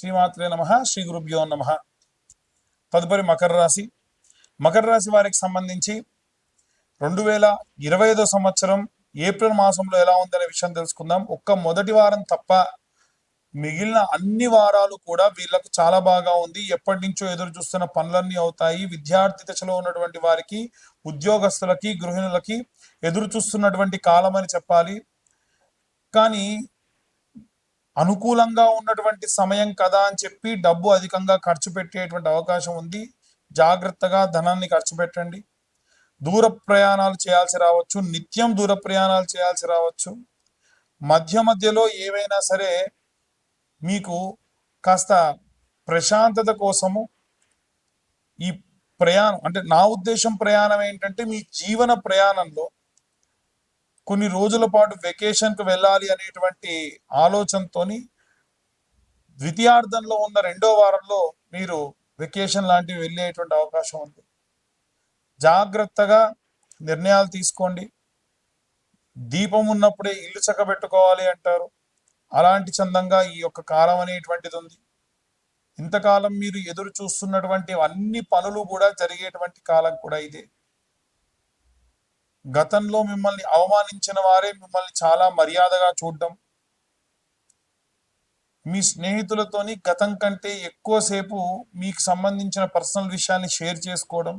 శ్రీమాత్రే నమ శ్రీ గురుభ్యో నమ. తదుపరి మకర రాశి. మకర రాశి వారికి సంబంధించి రెండు వేల ఇరవై ఐదో సంవత్సరం ఏప్రిల్ మాసంలో ఎలా ఉందనే విషయం తెలుసుకుందాం. ఒక్క మొదటి వారం తప్ప మిగిలిన అన్ని వారాలు కూడా వీళ్ళకు చాలా బాగా ఉంది. ఎప్పటి నుంచో ఎదురు చూస్తున్న పనులన్నీ అవుతాయి. విద్యార్థి దశలో ఉన్నటువంటి వారికి ఉద్యోగస్తులకి గృహిణులకి ఎదురు చూస్తున్నటువంటి కాలం అని చెప్పాలి. కానీ అనుకూలంగా ఉన్నటువంటి సమయం కదా అని చెప్పి డబ్బు అధికంగా ఖర్చు పెట్టేటువంటి అవకాశం ఉంది. జాగ్రత్తగా ధనాన్ని ఖర్చు పెట్టండి. దూర ప్రయాణాలు చేయాల్సి రావచ్చు. నిత్యం దూర ప్రయాణాలు చేయాల్సి రావచ్చు. మధ్య మధ్యలో ఏవైనా సరే మీకు కాస్త ప్రశాంతత కోసము ఈ ప్రయాణం అంటే నా ఉద్దేశం ప్రయాణం ఏంటంటే మీ జీవన ప్రయాణంలో కొన్ని రోజుల పాటు వెకేషన్కి వెళ్ళాలి అనేటువంటి ఆలోచనతోని ద్వితీయార్థంలో ఉన్న రెండో వారంలో మీరు వెకేషన్ లాంటివి వెళ్ళేటువంటి అవకాశం ఉంది. జాగ్రత్తగా నిర్ణయాలు తీసుకోండి. దీపం ఉన్నప్పుడే ఇల్లు చక్కబెట్టుకోవాలి అంటారు. అలాంటి చందంగా ఈ యొక్క కాలం అనేటువంటిది ఉంది. ఇంతకాలం మీరు ఎదురు చూస్తున్నటువంటి అన్ని పనులు కూడా జరిగేటువంటి కాలం కూడా ఇదే. గతంలో మిమ్మల్ని అవమానించిన వారే మిమ్మల్ని చాలా మర్యాదగా చూడడం. మీ స్నేహితులతోని గతం కంటే ఎక్కువసేపు మీకు సంబంధించిన పర్సనల్ విషయాన్ని షేర్ చేసుకోవడం.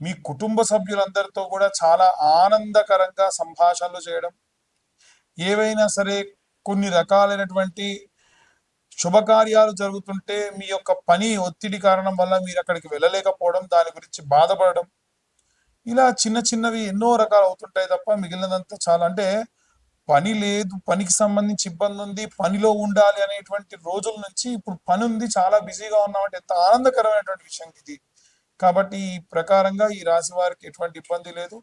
మీ కుటుంబ సభ్యులందరితో కూడా చాలా ఆనందకరంగా సంభాషణలు చేయడం. ఏవైనా సరే కొన్ని రకాలైనటువంటి శుభకార్యాలు జరుగుతుంటే మీ యొక్క పని ఒత్తిడి కారణం వల్ల మీరు అక్కడికి వెళ్ళలేకపోవడం దాని గురించి బాధపడడం. ఇలా చిన్న చిన్నవి ఎన్నో రకాలు అవుతుంటాయి తప్ప మిగిలినదంతా చాలా. అంటే పని లేదు పనికి సంబంధించి ఇబ్బంది ఉంది పనిలో ఉండాలి అనేటువంటి రోజుల నుంచి ఇప్పుడు పని ఉంది చాలా బిజీగా ఉన్నామంటే ఎంత ఆనందకరమైనటువంటి విషయం ఇది. కాబట్టి ఈ ప్రకారంగా ఈ రాశి వారికి ఎటువంటి ఇబ్బంది లేదు.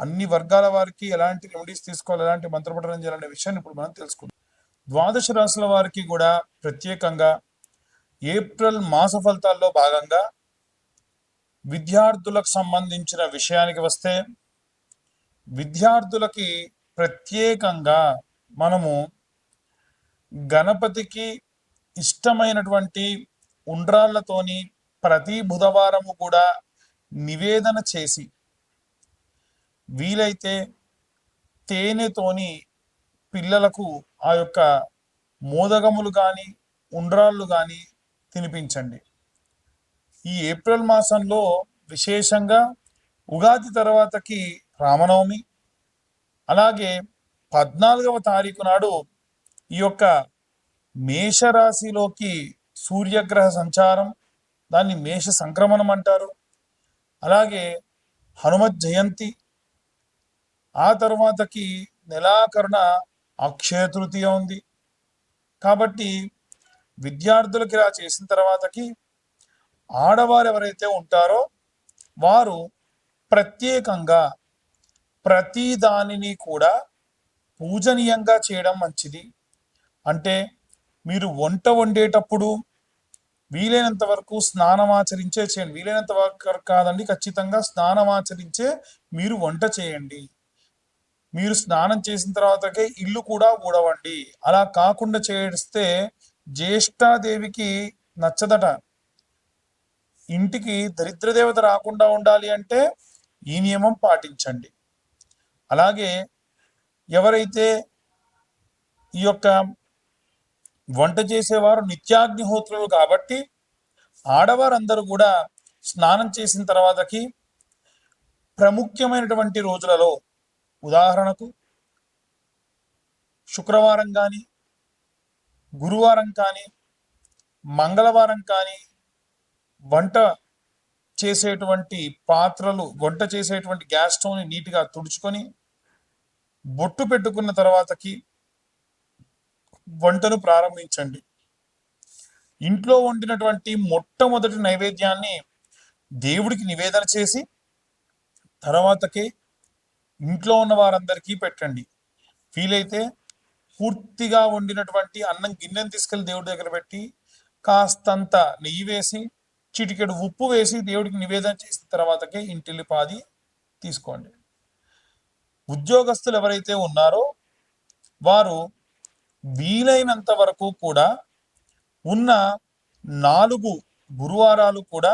అన్ని వర్గాల వారికి ఎలాంటి రెమెడీస్ తీసుకోవాలి ఎలాంటి మంత్రపఠనం చేయాలనే విషయాన్ని ఇప్పుడు మనం తెలుసుకుందాం. ద్వాదశ రాశుల వారికి కూడా ప్రత్యేకంగా ఏప్రిల్ మాస ఫలితాల్లో భాగంగా విద్యార్థులకు సంబంధించిన విషయానికి వస్తే విద్యార్థులకి ప్రత్యేకంగా మనము గణపతికి ఇష్టమైనటువంటి ఉండ్రాళ్ళతోని ప్రతి బుధవారము కూడా నివేదన చేసి వీలైతే తేనెతోని పిల్లలకు ఆ యొక్క మోదగములు కానీ ఉండ్రాళ్ళు కానీ తినిపించండి. ఈ ఏప్రిల్ మాసంలో విశేషంగా ఉగాది తర్వాతకి రామనవమి అలాగే పద్నాలుగవ తారీఖు నాడు ఈ యొక్క మేషరాశిలోకి సూర్యగ్రహ సంచారం దాన్ని మేష సంక్రమణం అంటారు. అలాగే హనుమత్ జయంతి ఆ తర్వాతకి నెలాకరణ అక్షయ తృతీయ ఉంది. కాబట్టి విద్యార్థులకి ఇలా చేసిన తర్వాతకి ఆడవారు ఎవరైతే ఉంటారో వారు ప్రత్యేకంగా ప్రతి దానిని కూడా పూజనీయంగా చేయడం మంచిది. అంటే మీరు వంట వండేటప్పుడు వీలైనంత వరకు స్నానం ఆచరించే చేయండి. వీలైనంత వరకు కాదండి ఖచ్చితంగా స్నానం ఆచరించే మీరు వంట చేయండి. మీరు స్నానం చేసిన తర్వాతకే ఇల్లు కూడా ఊడవండి. అలా కాకుండా చేస్తే జ్యేష్ఠాదేవికి నచ్చదట. ఇంటికి దరిద్ర దేవత రాకుండా ఉండాలి అంటే ఈ నియమం పాటించండి. అలాగే ఎవరైతే ఈ యొక్క వంట చేసేవారు నిత్యాగ్నిహోత్రులు కాబట్టి ఆడవారందరూ కూడా స్నానం చేసిన తర్వాతకి ప్రముఖ్యమైనటువంటి రోజులలో ఉదాహరణకు శుక్రవారం కానీ గురువారం కానీ మంగళవారం కానీ వంట చేసేటువంటి పాత్రలు వంట చేసేటువంటి గ్యాస్ స్టవ్ని నీట్గా తుడుచుకొని బొట్టు పెట్టుకున్న తర్వాతకి వంటను ప్రారంభించండి. ఇంట్లో వండినటువంటి మొట్టమొదటి నైవేద్యాన్ని దేవుడికి నివేదన చేసి తర్వాతకి ఇంట్లో ఉన్న వారందరికీ పెట్టండి. వీలైతే పూర్తిగా వండినటువంటి అన్నం గిన్నెను తీసుకెళ్ళి దేవుడి దగ్గర పెట్టి కాస్తంత నెయ్యి వేసి చిటికెడు ఉప్పు వేసి దేవుడికి నివేదన చేసిన తర్వాతకే ఇంటిల్లి పాది తీసుకోండి. ఉద్యోగస్తులు ఎవరైతే ఉన్నారో వారు వీలైనంత వరకు కూడా ఉన్న నాలుగు గురువారాలు కూడా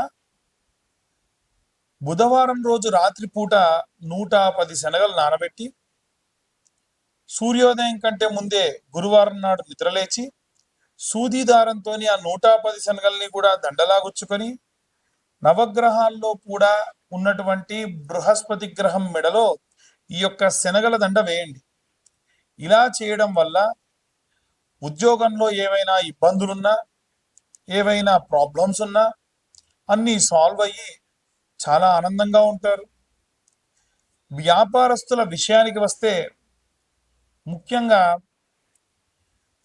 బుధవారం రోజు రాత్రిపూట నూట పది శనగలు నానబెట్టి సూర్యోదయం కంటే ముందే గురువారం నాడు నిద్రలేచి సూదిదారంతో ఆ నూట పది శనగల్ని కూడా దండలాగుచ్చుకొని నవగ్రహాల్లో కూడా ఉన్నటువంటి బృహస్పతి గ్రహం మెడలో ఈ యొక్క శనగల దండ వేయండి. ఇలా చేయడం వల్ల ఉద్యోగంలో ఏవైనా ఇబ్బందులున్నా ఏవైనా ప్రాబ్లమ్స్ ఉన్నా అన్నీ సాల్వ్ అయ్యి చాలా ఆనందంగా ఉంటారు. వ్యాపారస్తుల విషయానికి వస్తే ముఖ్యంగా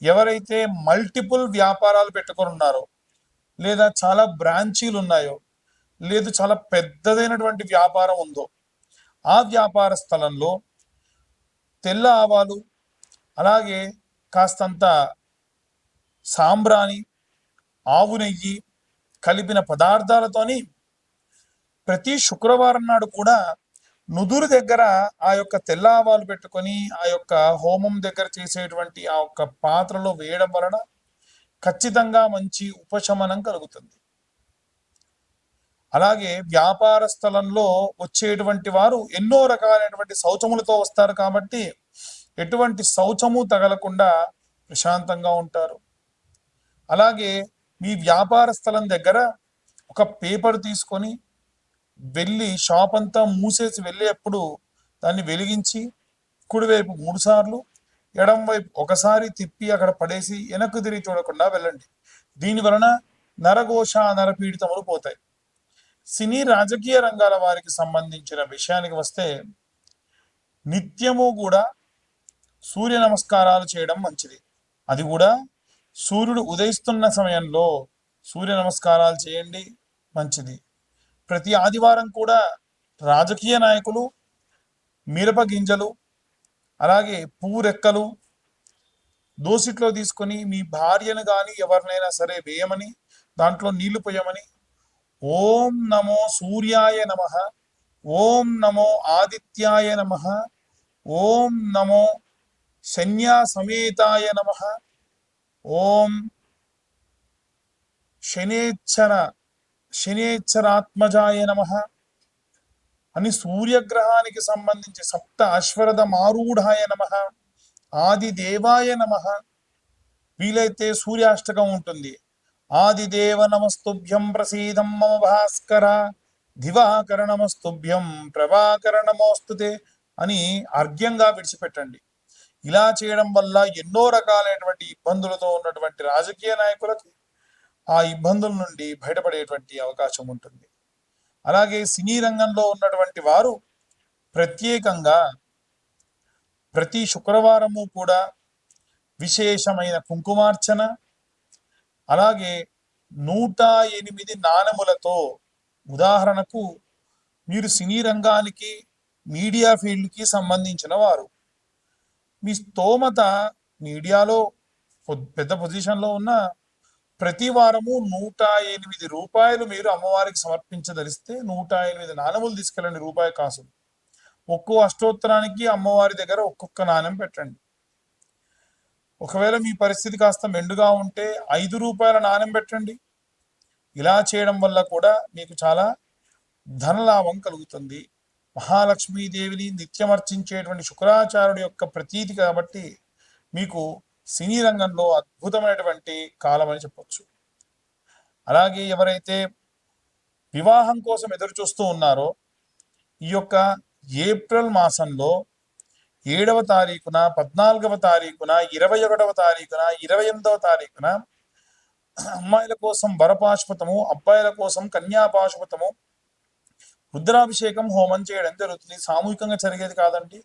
ఎవరైతే మల్టిపుల్ వ్యాపారాలు పెట్టుకొని ఉన్నారో లేదా చాలా బ్రాంచీలు ఉన్నాయో లేదు చాలా పెద్దదైనటువంటి వ్యాపారం ఉందో ఆ వ్యాపార స్థలంలో తెల్ల ఆవాలు అలాగే కాస్తంత సాంబ్రాణి ఆవు నెయ్యి కలిపిన పదార్థాలతోని ప్రతి శుక్రవారం నాడు కూడా నుదురు దగ్గర ఆ యొక్క తెల్ల ఆవాలు పెట్టుకొని ఆ యొక్క హోమం దగ్గర చేసేటువంటి ఆ యొక్క పాత్రలో వేయడం వలన ఖచ్చితంగా మంచి ఉపశమనం కలుగుతుంది. అలాగే వ్యాపార స్థలంలో వచ్చేటువంటి వారు ఎన్నో రకాలైనటువంటి శౌచములతో వస్తారు కాబట్టి ఎటువంటి శౌచము తగలకుండా ప్రశాంతంగా ఉంటారు. అలాగే మీ వ్యాపార స్థలం దగ్గర ఒక పేపర్ తీసుకొని వెళ్ళి షాప్ అంతా మూసేసి వెళ్ళేప్పుడు దాన్ని వెలిగించి కుడివైపు మూడు సార్లు ఎడం వైపు ఒకసారి తిప్పి అక్కడ పడేసి వెనక్కు తిరిగి చూడకుండా వెళ్ళండి. దీని వలన నరఘోష నరపీడితములు పోతాయి. సినీ రాజకీయ రంగాల వారికి సంబంధించిన విషయానికి వస్తే నిత్యము కూడా సూర్య నమస్కారాలు చేయడం మంచిది. అది కూడా సూర్యుడు ఉదయిస్తున్న సమయంలో సూర్య నమస్కారాలు చేయండి మంచిది. ప్రతి ఆదివారం కూడా రాజకీయ నాయకులు మిరప గింజలు అలాగే పూరెక్కలు దోసిట్లో తీసుకొని మీ భార్యను కానీ ఎవరినైనా సరే వేయమని దాంట్లో నీళ్ళు పోయమని ఓం నమో సూర్యాయ నమ ఓం నమో ఆదిత్యాయ నమ ఓం నమో శన్యా సమేతాయ నమ ఓం శనేచ్చన శనేశ్వరాత్మజాయ నమ. అని సూర్యగ్రహానికి సంబంధించి సప్త అశ్వరథ మారూఢాయ నమ. ఆది దేవాయ నమ. వీలైతే సూర్యాష్టకం ఉంటుంది. ఆదిదేవ నమస్తుభ్యం ప్రసీదం మమ భాస్కర. దివాకర నమస్తుభ్యం ప్రభాకర నమోస్తుతే అని అర్ఘ్యంగా విడిచిపెట్టండి. ఇలా చేయడం వల్ల ఎన్నో రకాలైనటువంటి ఇబ్బందులతో ఉన్నటువంటి రాజకీయ నాయకులకి ఆ ఇబ్బందుల నుండి బయటపడేటువంటి అవకాశం ఉంటుంది. అలాగే సినీ రంగంలో ఉన్నటువంటి వారు ప్రత్యేకంగా ప్రతి శుక్రవారము కూడా విశేషమైన కుంకుమార్చన అలాగే నూట ఎనిమిది నాణములతో ఉదాహరణకు మీరు సినీ రంగానికి మీడియా ఫీల్డ్కి సంబంధించిన వారు. మీ స్తోమత మీడియాలో పెద్ద పొజిషన్లో ఉన్న ప్రతి వారము నూట ఎనిమిది రూపాయలు మీరు అమ్మవారికి సమర్పించదలిస్తే నూట ఎనిమిది నాణములు తీసుకెళ్ళండి రూపాయి కాసులు. ఒక్కో అష్టోత్తరానికి అమ్మవారి దగ్గర ఒక్కొక్క నాణ్యం పెట్టండి. ఒకవేళ మీ పరిస్థితి కాస్త మెండుగా ఉంటే ఐదు రూపాయల నాణ్యం పెట్టండి. ఇలా చేయడం వల్ల కూడా మీకు చాలా ధనలాభం కలుగుతుంది. మహాలక్ష్మీదేవిని నిత్యమర్చించేటువంటి శుక్రాచార్యుడి యొక్క ప్రతీతి కాబట్టి మీకు సినీ రంగంలో అద్భుతమైనటువంటి కాలం అని చెప్పొచ్చు. అలాగే ఎవరైతే వివాహం కోసం ఎదురు చూస్తూ ఉన్నారో ఈ యొక్క ఏప్రిల్ మాసంలో ఏడవ తారీఖున పద్నాలుగవ తారీఖున ఇరవై ఒకటవ తారీఖున ఇరవై ఎనిమిదవ తారీఖున అమ్మాయిల కోసం వరపాశుపతము అబ్బాయిల కోసం కన్యాపాశుపతము రుద్రాభిషేకం హోమం చేయడం జరుగుతుంది. సామూహికంగా జరిగేది కాదండి.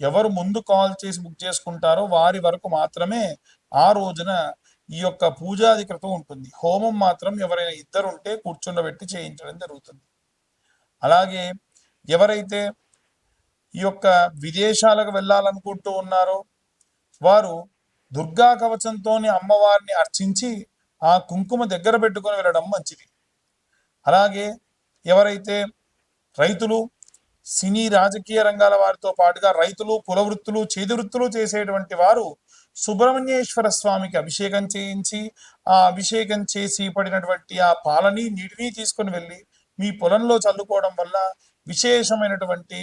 ఎవరు ముందు కాల్ చేసి బుక్ చేసుకుంటారో వారి వరకు మాత్రమే ఆ రోజున ఈ యొక్క పూజాధికృతం ఉంటుంది. హోమం మాత్రం ఎవరైనా ఇద్దరు ఉంటే కూర్చుండబెట్టి చేయించడం జరుగుతుంది. అలాగే ఎవరైతే ఈ యొక్క విదేశాలకు వెళ్ళాలనుకుంటూ ఉన్నారో వారు దుర్గా కవచంతోని అమ్మవారిని అర్చించి ఆ కుంకుమ దగ్గర పెట్టుకొని వెళ్ళడం మంచిది. అలాగే ఎవరైతే రైతులు సినీ రాజకీయ రంగాల వారితో పాటుగా రైతులు కులవృత్తులు చేతి వృత్తులు చేసేటువంటి వారు సుబ్రహ్మణ్యేశ్వర స్వామికి అభిషేకం చేయించి ఆ అభిషేకం చేసి పడినటువంటి ఆ పాలని నీటిని తీసుకొని వెళ్ళి మీ పొలంలో చల్లుకోవడం వల్ల విశేషమైనటువంటి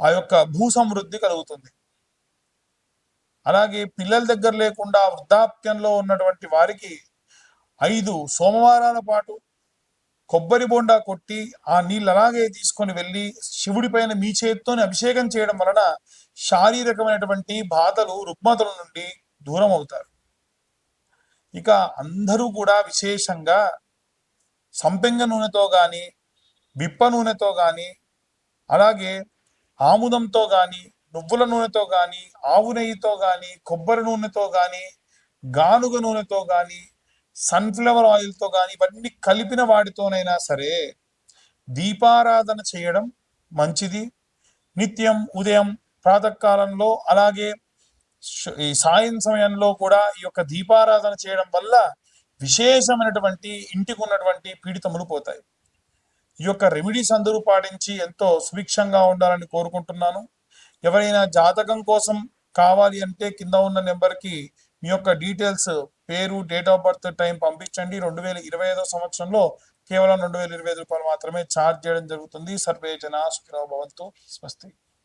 ఆ యొక్క భూ సమృద్ధి కలుగుతుంది. అలాగే పిల్లల దగ్గర లేకుండా వృద్ధాప్యంలో ఉన్నటువంటి వారికి ఐదు సోమవారాల పాటు కొబ్బరి బోండా కొట్టి ఆ నీళ్ళు అలాగే తీసుకొని వెళ్ళి శివుడి పైన మీ చేతితోని అభిషేకం చేయడం వలన శారీరకమైనటువంటి బాధలు రుగ్మతల నుండి దూరం అవుతారు. ఇక అందరూ కూడా విశేషంగా సంపెంగ నూనెతో కానీ బిప్ప నూనెతో కానీ అలాగే ఆముదంతో కానీ నువ్వుల నూనెతో కానీ ఆవు నెయ్యితో కానీ కొబ్బరి నూనెతో కానీ గానుగ నూనెతో కానీ సన్ఫ్లవర్ ఆయిల్తో కానీ ఇవన్నీ కలిపిన వాటితోనైనా సరే దీపారాధన చేయడం మంచిది. నిత్యం ఉదయం ప్రాతకాలంలో అలాగే ఈ సాయం సమయంలో కూడా ఈ యొక్క దీపారాధన చేయడం వల్ల విశేషమైనటువంటి ఇంటికి ఉన్నటువంటి పీడితములు పోతాయి. ఈ యొక్క రెమెడీస్ అందరూ పాటించి ఎంతో సుభిక్షంగా ఉండాలని కోరుకుంటున్నాను. ఎవరైనా జాతకం కోసం కావాలి అంటే కింద ఉన్న నెంబర్కి మీ యొక్క డీటెయిల్స్ పేరు డేట్ ఆఫ్ బర్త్ టైం పంపించండి. రెండు వేల ఇరవై ఐదో సంవత్సరంలో కేవలం రెండు వేల ఇరవై ఐదు రూపాయలు మాత్రమే ఛార్జ్ చేయడం జరుగుతుంది. సర్వే జనా సుఖినో భవంతు. స్వస్తి.